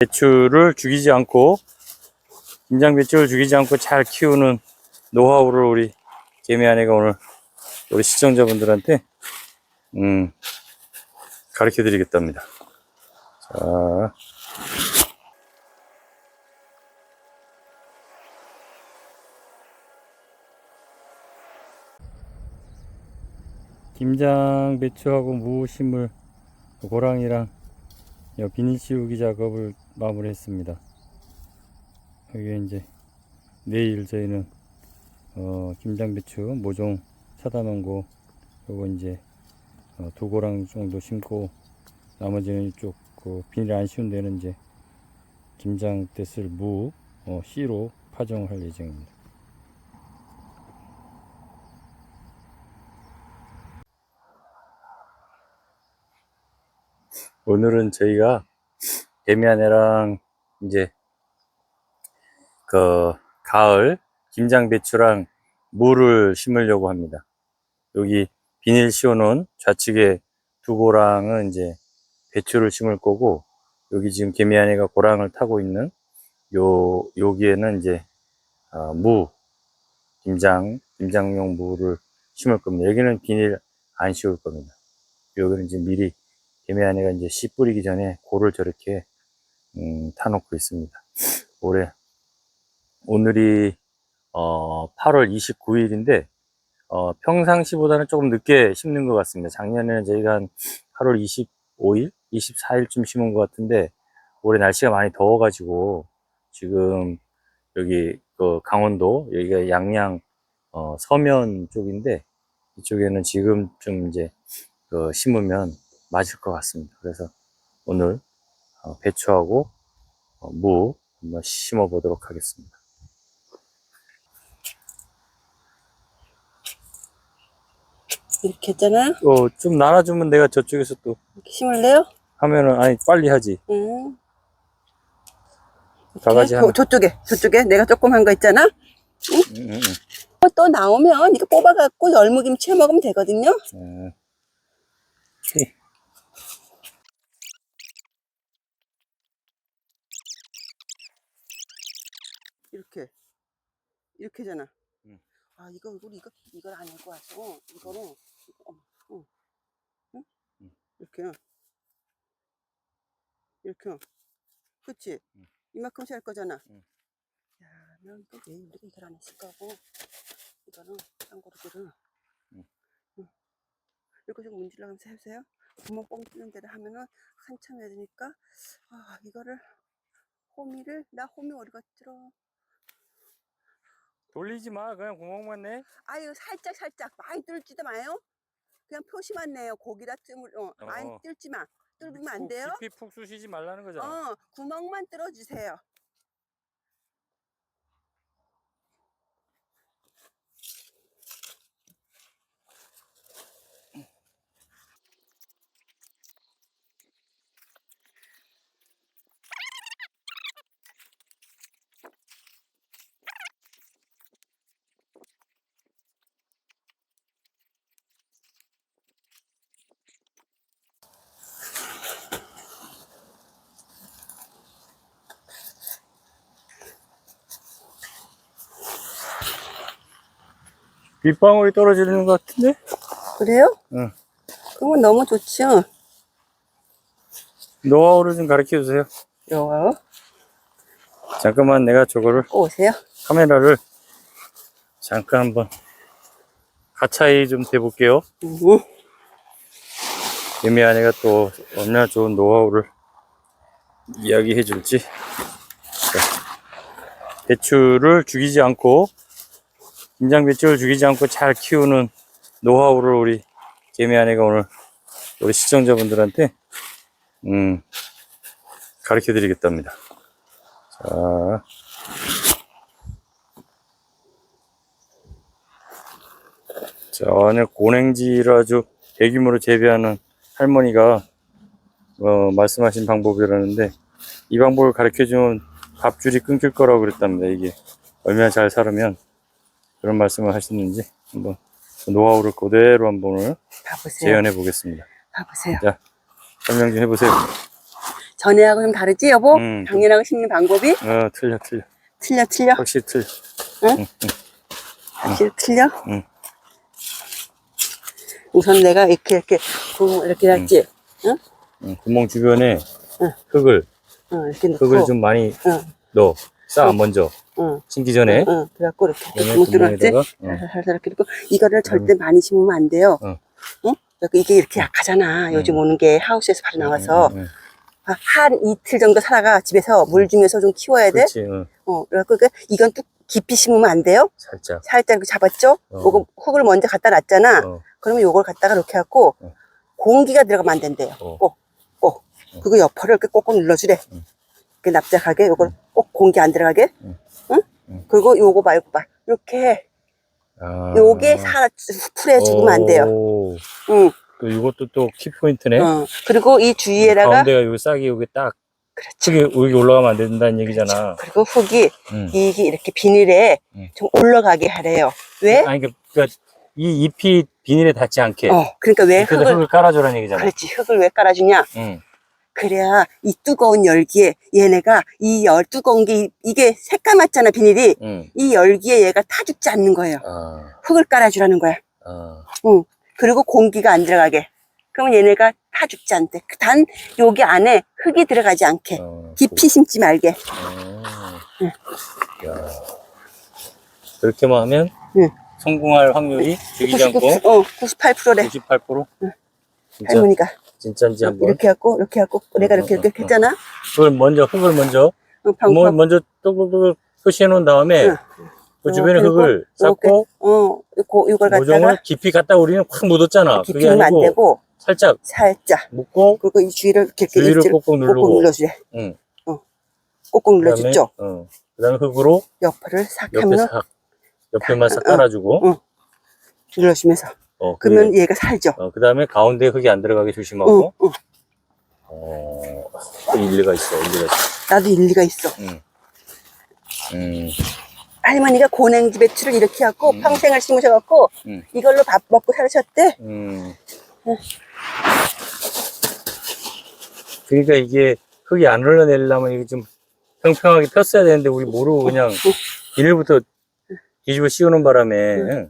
배추를 죽이지 않고 김장 배추를 죽이지 않고 잘 키우는 노하우를 우리 개미 아내가 오늘 우리 시청자분들한테 음, 가르쳐 드리겠답니다. 자. 김장 배추하고 무 심을 고랑이랑 요 비닐 씌우기 작업을 마무리했습니다. 여기 이제 내일 저희는 어, 김장 배추 모종 사다 놓은 거 요거 이제 어, 두 고랑 정도 심고 나머지는 이쪽 그 비닐 안 씌운 데는 이제 김장 때 쓸 무 어, 씨로 파종을 할 예정입니다. 오늘은 저희가 개미안애랑 이제 그 가을 김장 배추랑 무를 심으려고 합니다. 여기 비닐 씌워놓은 좌측에 두 고랑은 이제 배추를 심을 거고 여기 지금 개미안애가 고랑을 타고 있는 요 여기에는 이제 어, 무 김장 김장용 무를 심을 겁니다. 여기는 비닐 안 씌울 겁니다. 여기는 이제 미리 개미 안에가 이제 씨 뿌리기 전에 고를 저렇게 음, 타놓고 있습니다. 올해 오늘이 어, 8월 29일인데 어, 평상시보다는 조금 늦게 심는 것 같습니다. 작년에는 저희가 한 8월 25일, 24일쯤 심은 것 같은데 올해 날씨가 많이 더워가지고 지금 여기 그 강원도 여기가 양양 어, 서면 쪽인데 이쪽에는 지금쯤 이제 그 심으면 맞을 것 같습니다. 그래서 오늘 어, 배추하고 어, 무 한번 심어 보도록 하겠습니다. 이렇게 했잖아. 어, 좀 나눠주면 내가 저쪽에서 또 이렇게 심을래요? 하면은 아니 빨리 하지. 응. 바가지 이렇게? 하나. 저, 저쪽에, 저쪽에 내가 조금 한 거 있잖아. 응, 응, 응. 어, 또 나오면 이거 뽑아갖고 열무김치 해 먹으면 되거든요. 어, 오케이. 이렇게. 이렇게잖아. 응. 아, 이거, 우리 이거, 이걸 안 해고 와서, 이거는, 이거, 어머, 어. 응? 응. 이렇게요. 이렇게요. 그치? 응. 이만큼씩 할 거잖아. 응. 야, 난 또 왜 우리가 이걸 안 했을까고. 이거는, 딴거르기를 응. 응. 이거 좀 문질러가면서 해보세요. 구멍 뻥 뚫는 데를 하면은 한참 해야 되니까, 아, 이거를, 호미를, 나 호미 어디 갔더라? 돌리지 마. 그냥 구멍만 내. 아유 살짝 살짝 많이 뚫지도 마요. 그냥 표시만 내요. 고기라 뜸을 어, 많이 어. 뚫지 마. 뚫으면 안푹 돼요. 깊이 푹 쑤시지 말라는 거잖아. 어 구멍만 뚫어 주세요. 빗방울이 떨어지는 것 같은데? 그래요? 응. 그러면 너무 좋죠. 노하우를 좀 가르쳐 주세요. 요 잠깐만 내가 저거를 오세요. 카메라를 잠깐 한번 가차이 좀 대볼게요. 음. 예미 아내가 또 얼마나 좋은 노하우를 이야기해 줄지. 자, 배추를 죽이지 않고, 김장 배추를 죽이지 않고 잘 키우는 노하우를 우리 예미 아내가 오늘 우리 시청자분들한테, 음, 가르쳐 드리겠답니다. 자. 자, 안에 고냉지를 아주 대규모로 재배하는 할머니가 어, 말씀하신 방법이라는데 이 방법을 가르쳐 주면 밥줄이 끊길 거라고 그랬답니다. 이게 얼마나 잘 살으면 그런 말씀을 하셨는지 한번 그 노하우를 그대로 한번 봐보세요. 재현해 보겠습니다. 봐보세요. 설명 좀 해보세요. 전에하고 좀 다르지 여보? 음. 작년하고 심는 방법이 어, 틀려, 틀려. 틀려 틀려 확실히 틀려. 확실히 틀려? 응. 우선 내가 이렇게 이렇게 구멍 이렇게 했지 응? 응, 구멍 주변에 응. 흙을, 응, 이렇게 넣고 흙을 좀 많이 응, 넣어. 쌓아, 먼저. 응, 심기 전에. 응, 그래갖고 이렇게? 구멍에다가, 응. 살살 이렇게 넣고 이거를 절대 많이 심으면 안 돼요 응. 응? 그래갖고 이게 이렇게 약하잖아 요즘 오는 게 하우스에서 바로 나와서 응, 응, 아, 한 이틀 정도 살아가 집에서 물 주면서 좀 키워야 돼 그렇지, 응. 어, 그래갖고 그- 이건 뚝 깊이 심으면 안 돼요 살짝. 살짝 이렇게 잡았죠? 어. 요거 흙을 먼저 갖다 놨잖아 어, 그러면 요걸 갖다가 이렇게 해갖고 어. 공기가 들어가면 안 된대요. 어. 꼭, 꼭. 그거 옆으로 이렇게 꼭꼭 눌러주래. 응. 이렇게 납작하게 요걸 꼭 공기 안 들어가게. 응. 응? 응. 그리고 요거 말고 봐. 이렇게 아. 요게 살아 풀에 죽으면 안 돼요. 오. 응. 또 이것도 또 키포인트네. 어. 그리고 이 주위에다가 가운데가 여기 싹이 여기 딱, 그렇죠. 흙이 여기 올라가면 안 된다는 얘기잖아. 그리고 흙이 응. 이게 이렇게 비닐에 응. 좀 올라가게 하래요. 왜? 아니, 그러니까, 그러니까 이 잎이 비닐에 닿지 않게. 어. 그러니까 왜 밑에다 흙을 흙을 깔아주라는 얘기잖아. 그렇지 흙을 왜 깔아주냐? 응. 그래야 이 뜨거운 열기에 얘네가 이 열 뜨거운 게 이- 이게 새까맣잖아 비닐이 응. 이 열기에 얘가 타 죽지 않는 거예요. 아, 흙을 깔아주라는 거야. 아. 응. 그리고 공기가 안 들어가게. 그러면 얘네가 타 죽지 않대. 그단 여기 안에 흙이 들어가지 않게. 어, 깊이 심지 말게. 어. 응. 야. 그렇게만 하면 응. 성공할 확률이 죽이지 않고 99, 어, 98%래. 98%? 진짜 할머니가. 진짜인지 한번. 이렇게 하고, 이렇게 하고, 내가 이렇게, 어, 어, 이렇게 어. 했잖아. 그걸 먼저 흙을 먼저 어, 구멍을 방금. 먼저 똑똑똑 표시해 놓은 다음에 응. 그 주변에 어, 그리고 흙을 쌓고 어, 이거, 이걸 모종을 갖다가 깊이 갖다 우리는 확 묻었잖아. 깊이 그게 넣으면 안 아니고 되고, 살짝 살짝. 묶고 그리고 이 주위를 이렇게, 이렇게 주위를 꼭꼭 누르고. 꼭꼭 눌러주래. 응. 꼭꼭 그다음에 눌러주죠. 어. 그다음에 흙으로 옆을 싹 옆에 하면 싹 옆에만 싹 어, 깔아주고 응. 눌러주면서. 어, 그러면 그, 얘가 살죠. 어, 그 다음에 가운데 흙이 안 들어가게 응, 조심하고 응. 어, 또 일리가 있어. 일리가 있어. 나도 일리가 있어. 응. 음. 할머니가 고냉지 배추를 이렇게 갖고 음. 평생을 심으셔갖고 음. 이걸로 밥 먹고 살으셨대. 음. 그러니까 이게 흙이 안 흘러내리려면 이게 좀 평평하게 폈어야 되는데 우리 모르고 그냥 비닐부터 뒤집어 씌우는 바람에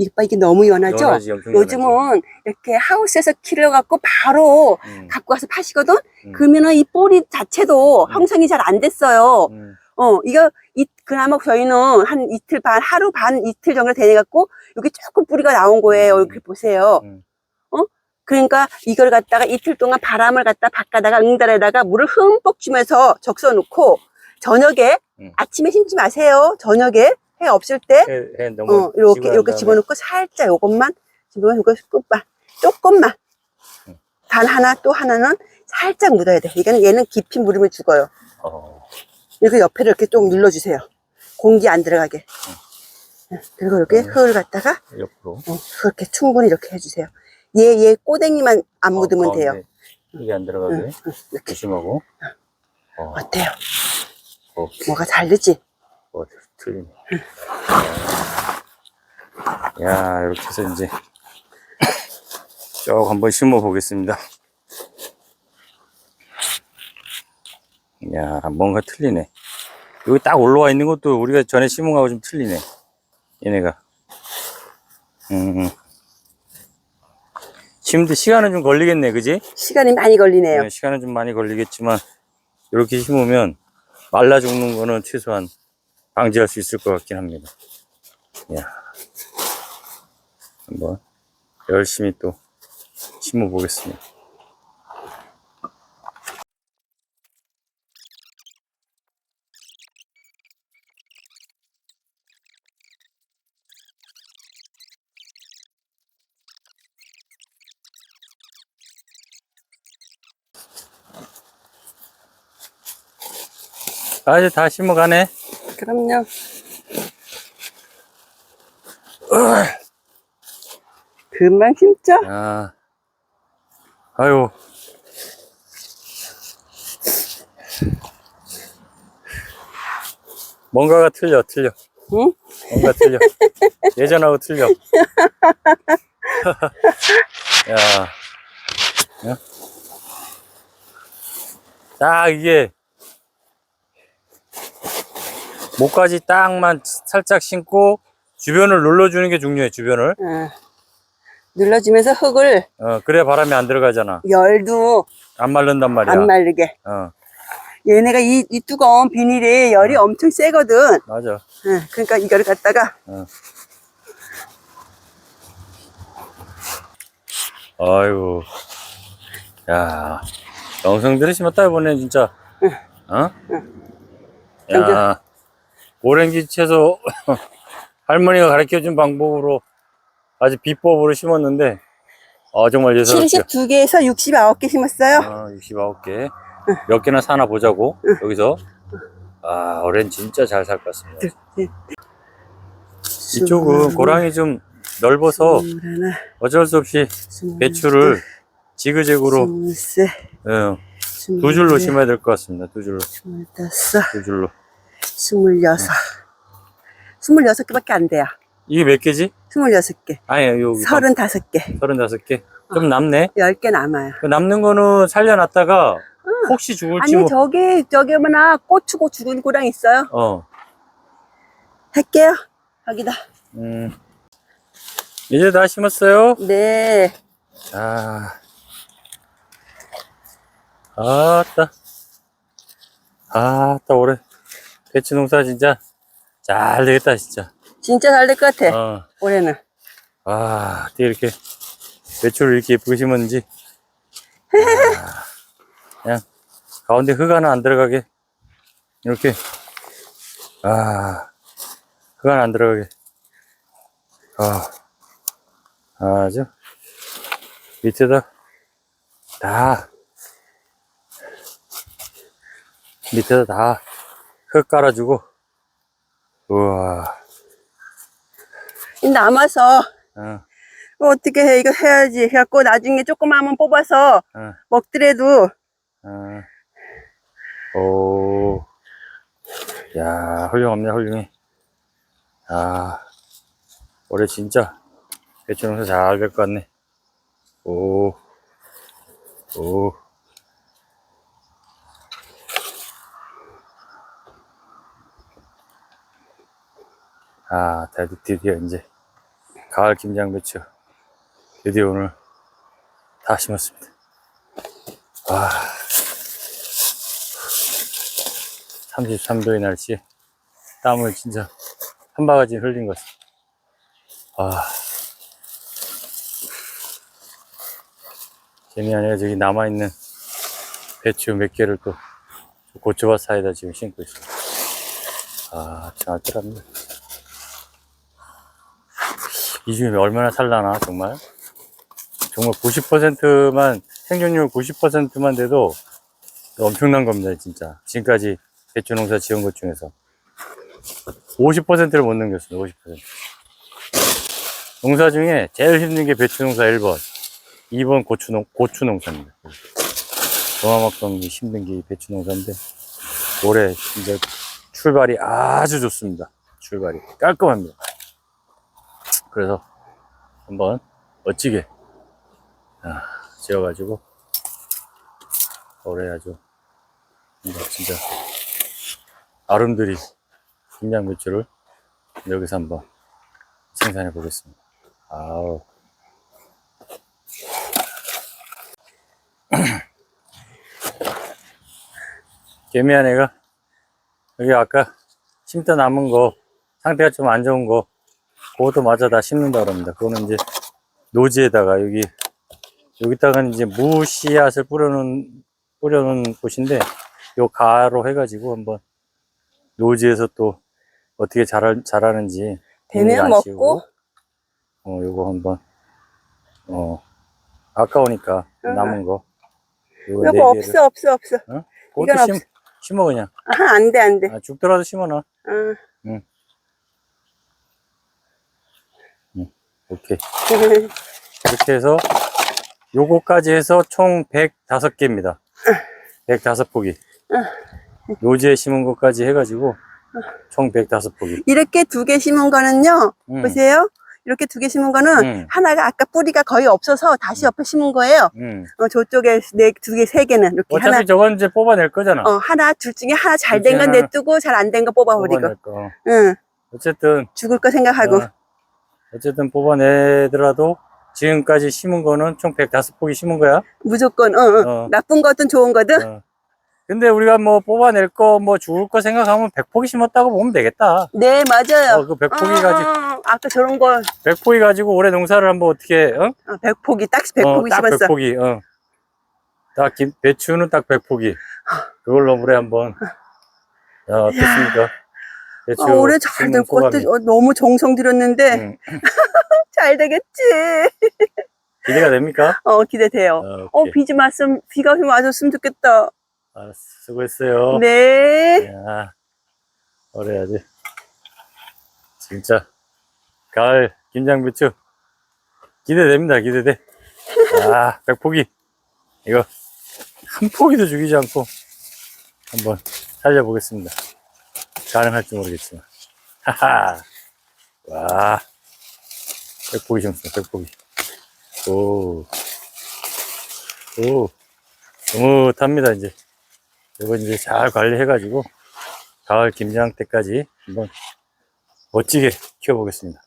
이게 봐 이게 너무 연하죠? 연하지, 요즘은 이렇게 하우스에서 키려갖고 바로 음, 갖고 와서 파시거든? 음. 그러면은 이 뿌리 자체도 음. 형성이 잘 안 됐어요. 음, 어, 이거, 이, 그나마 저희는 한 이틀 반, 하루 반, 이틀 정도 되내갖고, 여기 조금 뿌리가 나온 거예요. 음. 이렇게 보세요. 음. 어? 그러니까 이걸 갖다가 이틀 동안 바람을 갖다 바깥다가 응달에다가 물을 흠뻑 주면서 적셔 놓고, 저녁에, 음. 아침에 심지 마세요. 저녁에, 해 없을 때, 해, 해 너무 어, 이렇게, 이렇게 다음에 집어넣고 살짝 요것만, 집어넣고, 끝만, 조금만. 음. 단 하나, 또 하나는 살짝 묻어야 돼. 이거는 얘는 깊이 물으면 죽어요. 어, 이렇게 옆에를 이렇게 좀 눌러주세요. 공기 안 들어가게. 네, 그리고 이렇게 음. 흙을 갖다가 옆으로 어, 그렇게 충분히 이렇게 해주세요. 얘, 얘 꼬댕이만 안 묻으면 어, 돼요. 가운데 흙이 안 들어가게 응, 응, 이렇게. 조심하고 어, 어때요? 어, 뭐가 다르지? 어, 틀리네. 야, 이렇게 해서 이제 쭉 한번 심어 보겠습니다. 야, 뭔가 틀리네. 여기 딱 올라와 있는 것도 우리가 전에 심은 거하고 좀 틀리네. 얘네가. 음. 심는데 시간은 좀 걸리겠네, 그지? 시간이 많이 걸리네요. 네, 시간은 좀 많이 걸리겠지만 이렇게 심으면 말라 죽는 거는 최소한 방지할 수 있을 것 같긴 합니다. 야, 한번 열심히 또 심어 보겠습니다. 아, 이제 다 심어가네. 그럼요. 금방 심죠? 야, 아유. 뭔가가 틀려, 틀려. 응? 뭔가 틀려. 예전하고 틀려. 야. 야. 딱 이게 목까지 딱만 살짝 신고 주변을 눌러주는 게 중요해 주변을. 어. 눌러주면서 흙을 어 그래야 바람이 안 들어가잖아. 열도 안 마른단 말이야. 안 말리게. 어. 얘네가 이, 이 두꺼운 비닐에 열이 엄청 세거든. 맞아. 응, 그러니까 이거를 갖다가 아이고. 야 영성들이 심었다 이번에 진짜. 어? 야 오렌지 채소 할머니가 가르쳐준 방법으로 아주 비법으로 심었는데 아 정말 예사롭죠 72개에서 69개 심었어요. 아, 69개. 몇 개나 사나 보자고, 여기서. 아, 오렌지 진짜 잘 살 것 같습니다. 이쪽은 고랑이 좀 넓어서 어쩔 수 없이 배추를 지그재그로 스물세, 어, 스물네, 두 줄로 심어야 될 것 같습니다. 두 줄로, 스물다섯, 두 줄로. 스물여섯. 스물여섯 개밖에 안 돼요. 이게 몇 개지? 스물여섯 개. 아니, 여기 서른다섯 개. 서른다섯 개. 좀 남네. 열 개 남아요. 그 남는 거는 살려놨다가 혹시 죽을지 아니, 뭐. 저기, 저기 뭐나 고추고 죽은 고랑 있어요. 어, 할게요. 여기다. 음. 이제 다 심었어요? 네. 아, 아따, 아따, 올해 배추 농사 진짜 잘 되겠다, 진짜. 진짜 잘 될 것 같아. 어, 올해는. 아, 어떻게 이렇게 배추를 이렇게 예쁘게 심었는지. 아, 그냥 가운데 흙 하나 안 들어가게. 이렇게. 아, 흙 하나 안 들어가게. 아, 아주 밑에다 다 밑에다 다 흙 깔아주고. 우와. 이 남아서 어, 어, 어떻게 해? 이거 해야지. 해갖고 나중에 조그마한 뽑아서 어, 먹더라도. 어. 오, 야 훌륭합니다 훌륭해. 아 올해 진짜 배추 농사 잘 될 것 같네. 오, 오. 아, 드디- 드디어 이제 가을 김장 배추 드디어 오늘 다 심었습니다. 와, 33도의 날씨에 땀을 진짜 한 바가지 흘린 것 같습니다. 아, 재미 아니가 저기 남아있는 배추 몇 개를 또 고추밭 사이다 지금 심고 있습니다. 아, 참 알뜰합니다. 이 중에 얼마나 살라나, 정말. 정말 90%만, 생존율 90%만 돼도 엄청난 겁니다, 진짜. 지금까지 배추 농사 지은 것 중에서. 50%를 못 넘겼어요, 50%. 농사 중에 제일 힘든 게 배추 농사 1번. 2번 고추 농, 고추 농사입니다. 동화막동이 힘든 게이 배추 농사인데, 올해 진짜 출발이 아주 좋습니다. 출발이. 깔끔합니다. 그래서 한번 멋지게 아, 지어가지고 올해 아주 진짜, 아름드리 김장 배추를 여기서 한번 생산해 보겠습니다. 아우. 개미한 애가 여기 아까 심다 남은 거 상태가 좀 안 좋은 거 그것도 마저 다 심는다 그럽니다. 그거는 이제 노지에다가 여기 여기다가는 이제 무 씨앗을 뿌려놓은 뿌려놓은 곳인데 요 가로 해가지고 한번 노지에서 또 어떻게 자라, 자라는지 되면 먹고. 씌우고, 어 요거 한번 어 아까우니까 응. 남은 거 요거 네 이거 개를 없어, 없어, 없어. 어? 이건 심, 없어. 심어 그냥 아, 안 돼, 안 돼. 아, 죽더라도 심어놔 아. 오케이 이렇게 해서 요거까지 해서 총 105개입니다. 105포기. 노지에 심은 것까지 해가지고 총 105포기. 이렇게 두 개 심은 거는요, 음. 보세요. 이렇게 두 개 심은 거는 음. 하나가 아까 뿌리가 거의 없어서 다시 옆에 심은 거예요. 음. 어, 저쪽에 네, 두 개, 세 개는 이렇게 어차피 하나, 저건 이제 뽑아낼 거잖아. 어, 하나, 둘 중에 하나 잘 된 건 내두고 잘 안 된 거 뽑아버리고. 응, 어쨌든 죽을 거 생각하고. 어, 어쨌든 뽑아내더라도 지금까지 심은 거는 총 105포기 심은 거야. 무조건, 어, 어. 어. 나쁜 거든 좋은 거든. 어. 근데 우리가 뭐 뽑아낼 거, 뭐 죽을 거 생각하면 100포기 심었다고 보면 되겠다. 네, 맞아요. 어, 그 100포기 가지고, 어, 아까 저런 거, 100포기 가지고 올해 농사를 한번 어떻게, 어? 어, 100포기, 딱 100포기 어, 딱 심었어. 100포기, 어. 딱 김, 배추는 딱 100포기. 그걸로 올해 한번, 야, 어떻습니까? 어, 올해 잘 될 것 같아. 어, 너무 정성 들였는데, 음, 잘 되겠지. 기대가 됩니까? 어, 기대돼요. 어, 어, 오케이. 비좀 왔으면, 비가 좀 와줬으면 좋겠다. 아, 수고했어요. 네. 야, 그래야지. 진짜 가을 김장배추 기대됩니다. 기대돼. 아, 백포기 이거 한 포기도 죽이지 않고 한번 살려보겠습니다. 가능할지 모르겠지만. 하하. 와, 백포기 심습니다. 백포기. 오, 오, 흐뭇합니다 이제. 이거 이제 잘 관리해가지고 가을 김장 때까지 한번 멋지게 키워보겠습니다.